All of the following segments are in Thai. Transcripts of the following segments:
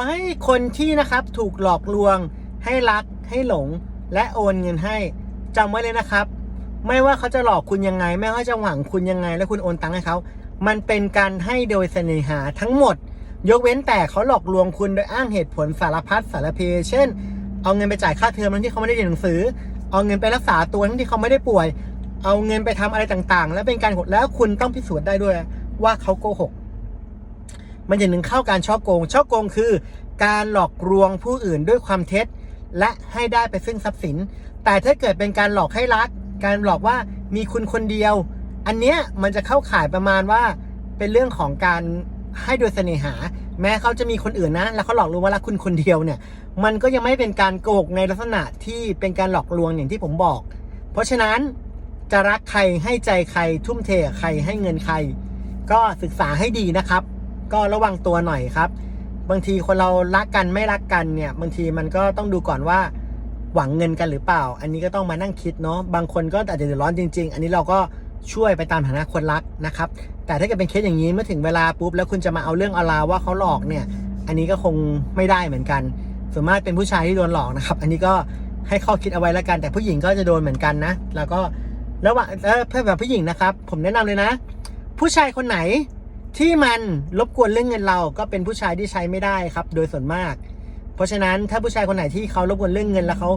ขอให้คนที่นะครับถูกหลอกลวง ให้รัก ให้หลง และโอนเงินให้จำไว้เลยนะครับ ไม่ว่าเขาจะหลอกคุณยังไง ไม่ว่าจะหวังคุณยังไง แล้วคุณโอนตังค์ให้เขา มันเป็นการให้โดยเสน่หาทั้งหมด ยกเว้นแต่เขาหลอกลวงคุณโดยอ้างเหตุผลสารพัดสารเพเช่น เอาเงินไปจ่ายค่าเทอมทั้งที่เขาไม่ได้เรียนหนังสือ เอาเงินไปรักษาตัวทั้งที่เขาไม่ได้ป่วย เอาเงินไปทำอะไรต่างๆ และเป็นการกดแล้วคุณต้องพิสูจน์ได้ด้วยว่าเขาโกหก มันจะหนึ่งเข้าการช่อโกง ช่อโกงคือ การหลอกลวงผู้อื่นด้วยความเท็จ และให้ได้ไปซึ่งทรัพย์สิน แต่ถ้าเกิดเป็นการหลอกให้รัก การหลอกว่ามีคุณคนเดียว อันเนี้ยมันจะเข้าข่ายประมาณว่า เป็นเรื่องของการให้โดยเสน่หา แม้เขาจะมีคนอื่นนะ แล้วเขาหลอกลวงว่ารักคุณคนเดียวเนี่ย มันก็ยังไม่เป็นการโกหกในลักษณะที่เป็นการหลอกลวงอย่างที่ผมบอก เพราะฉะนั้นจะรักใครให้ใจใครทุ่มเทใครให้เงินใคร ก็ศึกษาให้ดีนะครับ ก็ระวังตัวหน่อยครับ บางทีคนเรารักกันไม่รักกันเนี่ยบางทีมันก็ต้องดูก่อนว่าหวังเงินกันหรือเปล่า อันนี้ก็ต้องมานั่งคิดเนาะบางคนก็อาจจะเดือดร้อนจริง ๆ อันนี้เราก็ช่วยไปตามฐานะคนรักนะครับ แต่ถ้าเกิดเป็นเคสอย่างนี้เมื่อถึงเวลาปุ๊บแล้วคุณจะมาเอาเรื่องเอาราวว่าเขาหลอกเนี่ย อันนี้ก็คงไม่ได้เหมือนกันส่วนมากเป็นผู้ชายที่โดนหลอกนะครับ อันนี้ก็ให้ข้อคิดเอาไว้แล้วกัน แต่ผู้หญิงก็จะโดนเหมือนกันนะ แล้วก็ระหว่างเออเพื่อนแบบผู้หญิงนะครับ ผมแนะนำเลยนะ ผู้ชายคนไหน ที่มันรบกวนเรื่องเงินเราก็เป็นผู้ชายที่ใช้ไม่ได้ครับ โดยส่วนมาก เพราะฉะนั้นถ้าผู้ชายคนไหนที่เขารบกวนเรื่องเงินแล้วเขา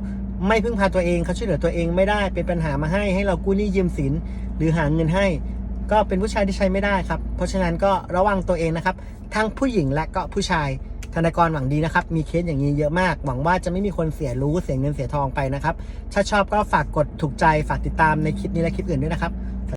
ไม่พึ่งพาตัวเองเขาช่วยเหลือตัวเองไม่ได้เป็นปัญหามาให้ให้เรากู้หนี้ยืมสินหรือหาเงินให้ ก็เป็นผู้ชายที่ใช้ไม่ได้ครับ เพราะฉะนั้นก็ระวังตัวเองนะครับ ทั้งผู้หญิงและก็ผู้ชายธนากรหวังดีนะครับ มีเคสอย่างนี้เยอะมาก หวังว่าจะไม่มีคนเสียรู้เสียเงินเสียทองไปนะครับ ถ้าชอบก็ฝากกดถูกใจฝากติดตามในคลิปนี้และคลิปอื่นด้วยนะครับ